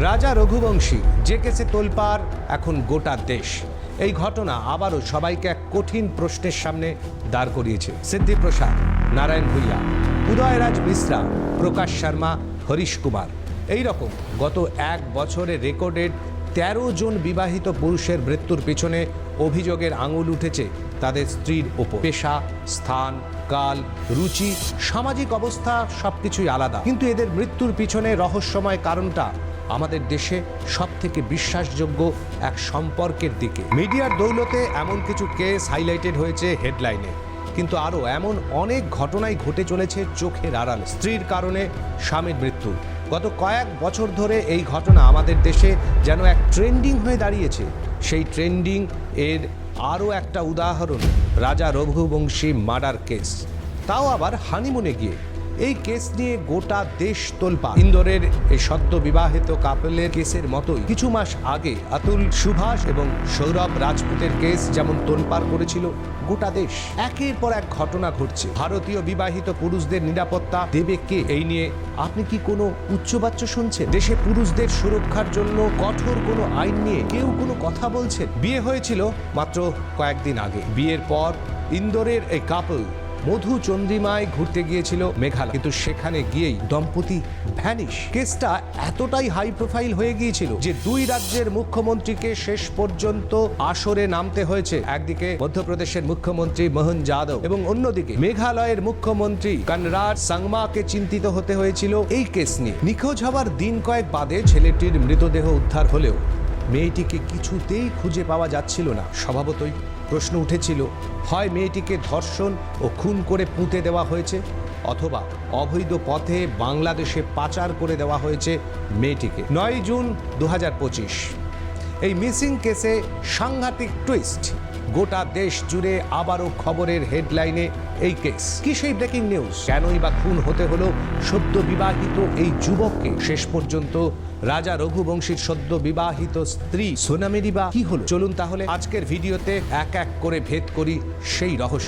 রাজা রঘুবংশী যে কেসে তোলপাড় এখন গোটা দেশ। এই ঘটনা আবারও সবাইকে এক কঠিন প্রশ্নের সামনে দাঁড় করিয়েছে। সিদ্ধিপ্রসাদ, নারায়ণ ভূঁইয়া, উদয়রাজ মিশ্রা, প্রকাশ শর্মা, হরিশ কুমার। এই রকম গত এক বছরে রেকর্ডেড তেরো জন বিবাহিত পুরুষের মৃত্যুর পিছনে অভিযোগের আঙুল উঠেছে তাদের স্ত্রীর ওপর। পেশা, স্থান, কাল, রুচি, সামাজিক অবস্থা সবকিছুই আলাদা। কিন্তু এদের মৃত্যুর পিছনে রহস্যময় কারণটা আমাদের দেশে সব থেকে বিশ্বাসযোগ্য এক সম্পর্কের দিকে। মিডিয়ার দৌলতে এমন কিছু কেস হাইলাইটেড হয়েছে হেডলাইনে। কিন্তু আরও এমন অনেক ঘটনাই ঘটে চলেছে চোখের আড়াল। স্ত্রীর কারণে স্বামীর মৃত্যু। গত কয়েক বছর ধরে এই ঘটনা আমাদের দেশে যেন এক ট্রেন্ডিং হয়ে দাঁড়িয়েছে। সেই ট্রেন্ডিং এর আরও একটা উদাহরণ, রাজা রঘুবংশী মার্ডার কেস। তাও আবার হানিমুনে গিয়ে। এই কেস নিয়ে গোটা দেশ তোলপা ইন্দোরের এই সদ্য বিবাহিত কাপলের কেসের মতোই কিছু মাস আগে আতুল, সুভাষ এবং সৌরভ রাজপুতের কেস যেমন তোলপাড় করেছিল গোটা দেশ। একের পর এক ঘটনা ঘটছে। ভারতীয় বিবাহিত পুরুষদের নিরাপত্তা দেবে কে এই নিয়ে আপনি কি কোনো উচ্চবাচ্য শুনছেন? দেশে পুরুষদের সুরক্ষার জন্য কঠোর কোনো আইন নিয়ে কেউ কোনো কথা বলছেন? বিয়ে হয়েছিল মাত্র কয়েকদিন আগে। বিয়ের পর ইন্দোরের এই কাপল মধু চন্দ্রিমায় ঘুরতে গিয়েছিল মেঘালয়। কিন্তু সেখানে গিয়েই দম্পতি ভ্যানিশ। কেসটা এতটাই হাই প্রোফাইল হয়ে গিয়েছিল যে দুই রাজ্যের মুখ্যমন্ত্রীকে শেষ পর্যন্ত আসরে নামতে হয়েছে। একদিকে মধ্যপ্রদেশের মুখ্যমন্ত্রী মোহন যাদব এবং অন্যদিকে মেঘালয়ের মুখ্যমন্ত্রী কনরাড সাংমাকে চিন্তিত হতে হয়েছিল এই কেস নিয়ে। নিখোঁজ হওয়ার দিন কয়েক বাদে ছেলেটির মৃতদেহ উদ্ধার হলেও মেয়েটিকে কিছুতেই খুঁজে পাওয়া যাচ্ছিল না। স্বভাবতই প্রশ্ন উঠেছিল, হয় মেয়েটিকে ধর্ষণ ও খুন করে পুঁতে দেওয়া হয়েছে অথবা অবৈধ পথে বাংলাদেশে পাচার করে দেওয়া হয়েছে মেয়েটিকে? নয় জুন দু হাজার পঁচিশ। এই মিসিং কেসে সাংঘাতিক টুইস্ট। গোটা দেশ জুড়ে আবারও খবরের হেডলাইনে এই কেস। কি সেই ব্রেকিং নিউজ? কেনই বা খুন হতে হলো সদ্য বিবাহিত এই যুবককে? শেষ পর্যন্ত রাজা রঘুবংশীর সদ্য বিবাহিত স্ত্রী সোনামেরি বা কি হলো? চলুন তাহলে আজকের ভিডিওতে এক এক করে ভেদ করি সেই রহস্য।